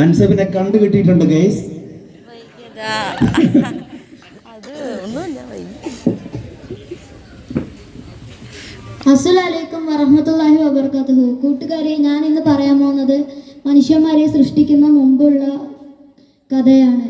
അൻസബിനെ കണ്ടു കിട്ടിയിട്ടുണ്ട് ഗൈസ് അസ്സലാമലൈക്കും വറഹമത്തല്ലാഹി വബർക്കാത്തുഹു. കൂട്ടുകാരെ ഞാൻ ഇന്ന് പറയാൻ പോകുന്നത് മനുഷ്യന്മാരെ സൃഷ്ടിക്കുന്ന മുമ്പുള്ള കഥയാണ്.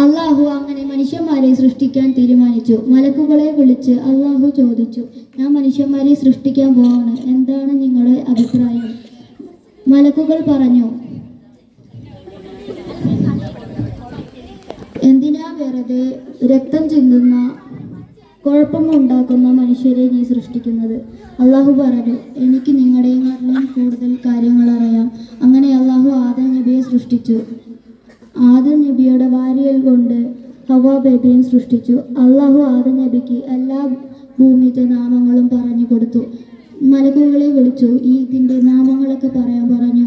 അള്ളാഹു അങ്ങനെ മനുഷ്യന്മാരെ സൃഷ്ടിക്കാൻ തീരുമാനിച്ചു. മലക്കുകളെ വിളിച്ച് അള്ളാഹു ചോദിച്ചു ഞാൻ മനുഷ്യന്മാരെ സൃഷ്ടിക്കാൻ പോവാണ്. എന്താണ് നിങ്ങളുടെ അഭിപ്രായം? മലക്കുകൾ പറഞ്ഞു എന്തിനാ വെറുതെ രക്തം ചിന്തുന്ന കുഴപ്പമുണ്ടാക്കുന്ന മനുഷ്യരെ നീ സൃഷ്ടിക്കുന്നത്? അള്ളാഹു പറഞ്ഞു എനിക്ക് നിങ്ങളുടെയും കൂടുതൽ കാര്യങ്ങൾ അറിയാം. അങ്ങനെ അള്ളാഹു ആദം നബിയെ സൃഷ്ടിച്ചു. നബിയുടെ വാരിയൽ കൊണ്ട് ഹവാ ബേബിയും സൃഷ്ടിച്ചു. അള്ളാഹു ആദം നബിക്ക് എല്ലാ ഭൂമിയുടെ നാമങ്ങളും പറഞ്ഞു കൊടുത്തു. മലക്കുകളെ വിളിച്ചു. ഈ ഇതിന്റെ നാമങ്ങളൊക്കെ പറയാൻ പറഞ്ഞു.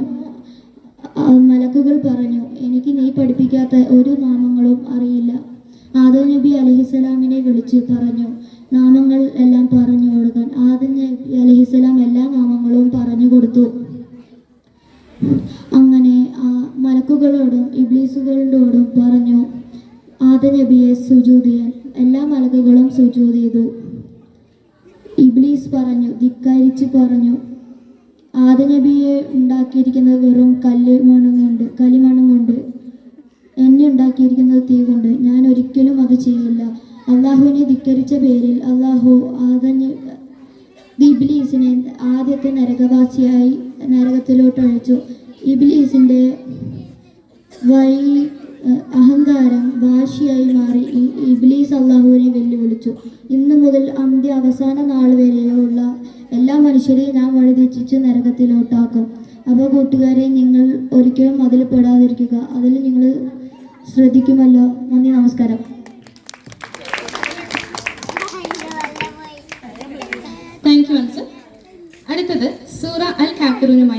മലക്കുകൾ പറഞ്ഞു എനിക്ക് നീ പഠിപ്പിക്കാത്ത ഒരു നാമങ്ങളും അറിയില്ല. ആദം നബി അലഹിസ്സലാമിനെ വിളിച്ച് പറഞ്ഞു നാമങ്ങൾ എല്ലാം പറഞ്ഞു കൊടുക്കാൻ. ആദം നബി അലഹിസ്സലാം എല്ലാ നാമങ്ങളും പറഞ്ഞു കൊടുത്തു. അങ്ങനെ മലക്കുകളോടും ഇബ്ലീസുകളോടും പറഞ്ഞു ആദനബിയെ നബിയെ സുജൂത് എല്ലാ മലക്കുകളും സുജൂത് ചെയ്തു. ഇബ്ലീസ് പറഞ്ഞു ധിക്കരിച്ച് പറഞ്ഞു ആദനബിയെ ഉണ്ടാക്കിയിരിക്കുന്നത് വെറും കല്ല് കൊണ്ട് കളിമണ്ണും കൊണ്ട് എന്നെ ഉണ്ടാക്കിയിരിക്കുന്നത് തീ കൊണ്ട് ഞാൻ ഒരിക്കലും അത് ചെയ്യില്ല. അള്ളാഹുവിനെ ധിക്കരിച്ച പേരിൽ അള്ളാഹു ആദന ഇബ്ലീസിനെ ആദ്യത്തെ നരകവാസിയായി നരകത്തിലോട്ട് അയച്ചു ഇബ്ലീസിന്റെ വഴി അഹങ്കാരം വാശിയായി മാറി ഇബ്ലീസ് അള്ളാഹുവിനെ വെല്ലുവിളിച്ചു. ഇന്ന് മുതൽ അന്ത്യ അവസാന നാൾ വരെയുള്ള എല്ലാ മനുഷ്യരെയും ഞാൻ വഴിതെറ്റിച്ച് നരകത്തിലോട്ടാക്കും. അപ്പോൾ കൂട്ടുകാരെ നിങ്ങൾ ഒരിക്കലും അതിൽ പെടാതിരിക്കുക. അതിൽ നിങ്ങൾ ശ്രദ്ധിക്കുമല്ലോ. നന്ദി നമസ്കാരം. അടുത്തത് സൂറ അൽ കാഫിറൂനുമായി